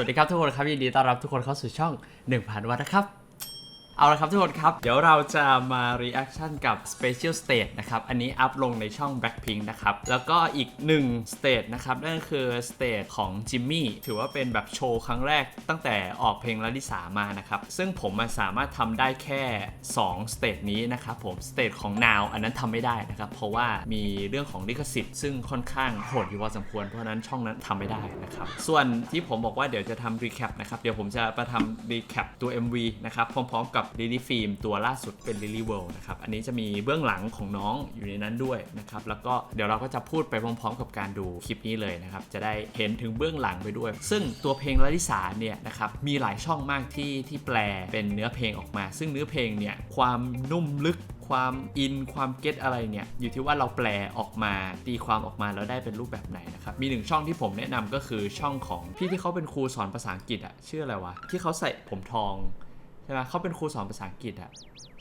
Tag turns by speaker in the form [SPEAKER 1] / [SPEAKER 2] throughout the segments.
[SPEAKER 1] สวัสดีครับทุกคนครับยินดีต้อนรับทุกคนเข้าสู่ช่อง 1000 วัตนะครับ เอาละครับทุกคนครับ เดี๋ยวเราจะมา reaction กับ Special Stage นะครับ อันนี้อัพลงในช่อง Blackpink นะครับ แล้วก็อีกหนึ่ง Stage นะครับ นั่นคือ Stage ของจิมมี่ถือว่าเป็นแบบโชว์ครั้งแรกตั้งแต่ออกเพลงลลิสามานะครับ ซึ่งผมมาสามารถทำได้แค่ 2 Stage นี้นะครับผม Stage ของ Now อันนั้นทำไม่ได้นะครับ เพราะว่ามีเรื่องของลิขสิทธิ์ซึ่งค่อนข้างโหดอยู่พอสมควรเพราะฉะนั้นช่องนั้นทำไม่ได้นะครับส่วนที่ผมบอกว่าเดี๋ยวจะทำ recap นะครับเดี๋ยวผมจะมาทำ recap ตัว MV นะครับพร้อมๆกับ Lily Film ตัวล่าสุดเป็น Lily World นะครับ อันนี้จะมีเบื้องหลังของน้องอยู่ในนั้นด้วยนะครับ แล้วก็เดี๋ยวเราก็จะพูดไปพร้อมๆ กับการดูคลิปนี้เลยนะครับ จะได้เห็นถึงเบื้องหลังไปด้วย ซึ่งตัวเพลงลลิสาเนี่ยนะครับมีหลายช่องมากที่ที่แปลเป็นเนื้อเพลงออกมา ซึ่งเนื้อเพลงเนี่ยความนุ่มลึกความอินความเก็ตอะไรเนี่ยอยู่ที่ว่าเราแปลออกมาตีความออกมาแล้วได้เป็นรูปแบบไหนนะครับมีหนึ่งช่องที่ผมแนะนำก็คือช่องของพี่ที่เขาเป็นครูสอนภาษาอังกฤษอะชื่ออะไรวะที่เขาใส่ผมทอง ช่ไหมเขาเป็นครูสอนภาษาอังกฤษอะ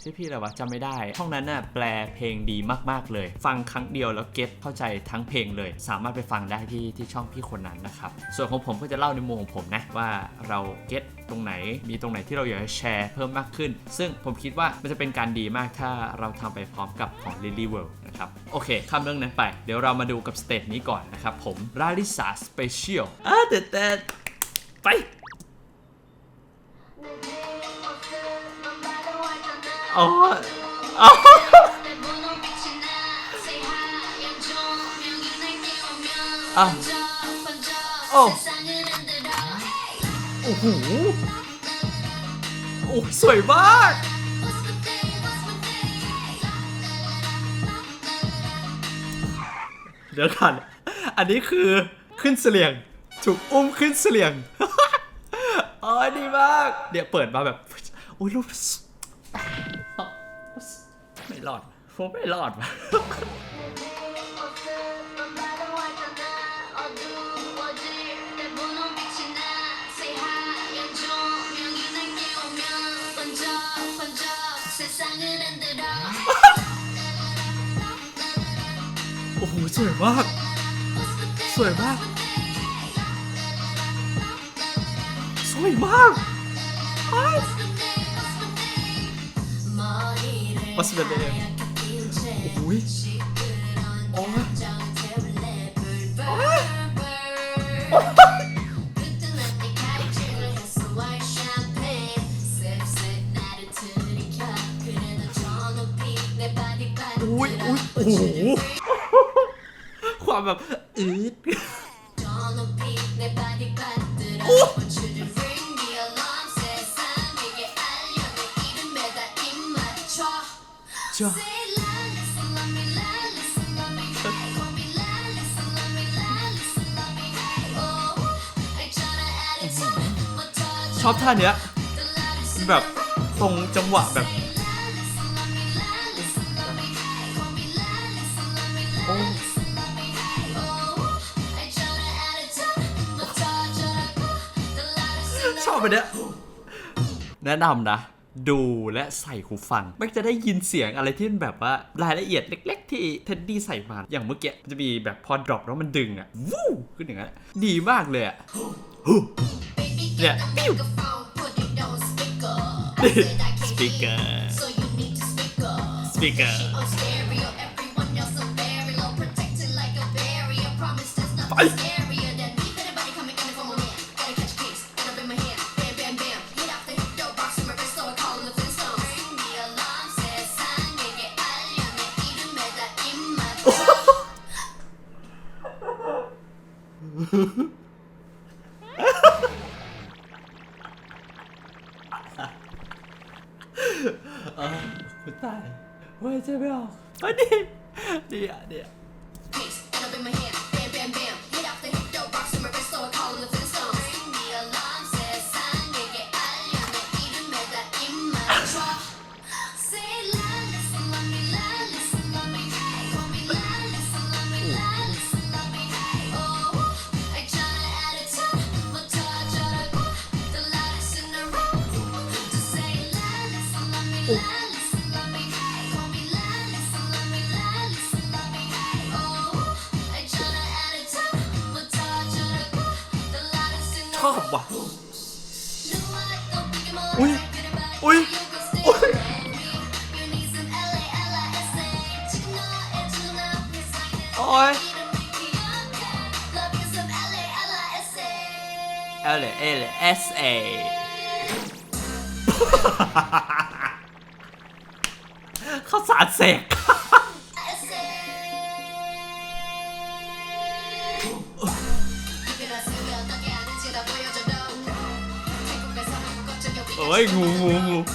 [SPEAKER 1] ชื่อพี่อะไรวะจำไม่ได้ช่องนั้นน่ะแปลเพลงดีมากๆเลย ฟังครั้งเดียวแล้วเก็ตเข้าใจทั้งเพลงเลย สามารถไปฟังได้ที่ที่ช่องพี่คนนั้นนะครับ ส่วนของผมก็จะเล่าในมุมของผมนะว่าเราเก็ตตรงไหน มีตรงไหนที่เราอยากจะแชร์เพิ่มมากขึ้น ซึ่งผมคิดว่ามันจะเป็นการดีมากถ้าเราทำไปพร้อมกับของ Lily World นะครับ โอเคข้ามเรื่องนั้นไป เดี๋ยวเรามาดูกับสเตจนี้ก่อนนะครับผมราลิสาสเปเชียลอะแต่แต่ไป อ๋ออ๋ออะโอ้โอ้โหโอ้สวยมากเดี๋ยวก่อนอันนี้คือขึ้นเสลียง ถูกอุ้มขึ้นเสลียงอ๋อดีมาก เดี๋ยวเปิดมาแบบ โอ้ยรูป ไม่รอดผมไม่รอดว่ะโอ้โหสวยมาก สวยมาก สวยมาก อ้าว What's the name? โอ้ยโอ้ยอุ้ยอุ้ยโอ้โหความแบบอืด จ้าชอบท่าเนี้ยแบบตรงจังหวะแบบ โอ้ชอบไปเนี้ยแนะนำนะ ดูและใส่หูฟัง มันจะได้ยินเสียงอะไรที่มันแบบว่ารายละเอียดเล็ก ๆ ที่เท็ดดี้ใส่มา อย่างเมื่อกี้มันจะมีแบบพอดรอปแล้วมันดึงอะวู้ขึ้นอย่างนั้นดีมากเลยอะฮู้เนี่ยปิ้วนี่สปีกเกอร์สปีกเกอร์ไป คุณตายเฮ้ยเจ๊ไม่ออกเฮ้ยดีดีอะดีอะ ชอบว่ะ อุ้ย
[SPEAKER 2] อุ้ย อุ้ย
[SPEAKER 1] โอ้ยเอลเอ
[SPEAKER 2] ลเอสเ啥子？哎呜呜呜！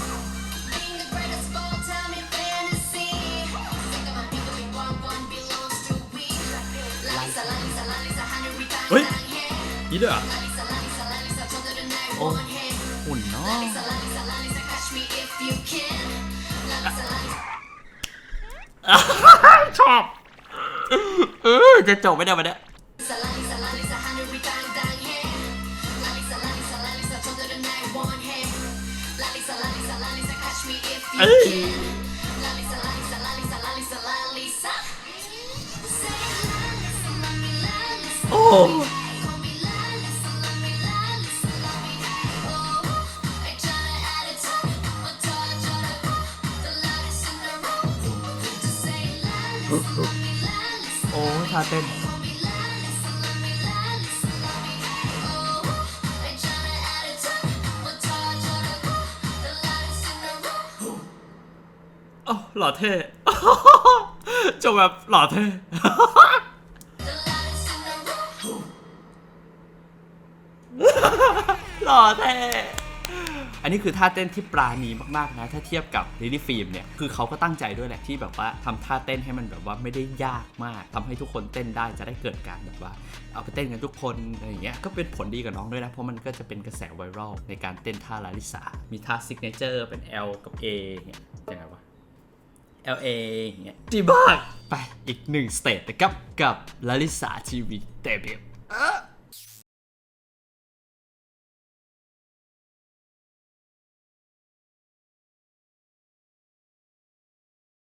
[SPEAKER 2] 喂，你的啊？哦，我？
[SPEAKER 1] ชอบ เออจะจบไม่ได้วันเนี้ย
[SPEAKER 2] 랄 the room.
[SPEAKER 1] โอ้หล่อเท่ จบแบบหล่อเท่
[SPEAKER 2] The loudest in the room.
[SPEAKER 1] หล่อแท้ อันนี้คือท่าเต้นที่ปราณีมากๆนะ ถ้าเทียบกับลิลี่ฟิล์มเนี่ย คือเขาก็ตั้งใจด้วยแหละที่แบบว่าทำท่าเต้นให้มันแบบว่าไม่ได้ยากมากทำให้ทุกคนเต้นได้จะได้เกิดการแบบว่า เอาไปเต้นกันทุกคนอะไรอย่างเงี้ย ก็เป็นผลดีกับน้องด้วยนะ เพราะมันก็จะเป็นกระแสไวรัลในการเต้นท่าลาลิสา มีท่าซิกเนเจอร์เป็น L กับ A เนี่ยยังไงวะ L A อย่างเงี้ยดีมากไปอีกหนึ่งสเตจนะครับกับลาลิสาทีวีเตบิว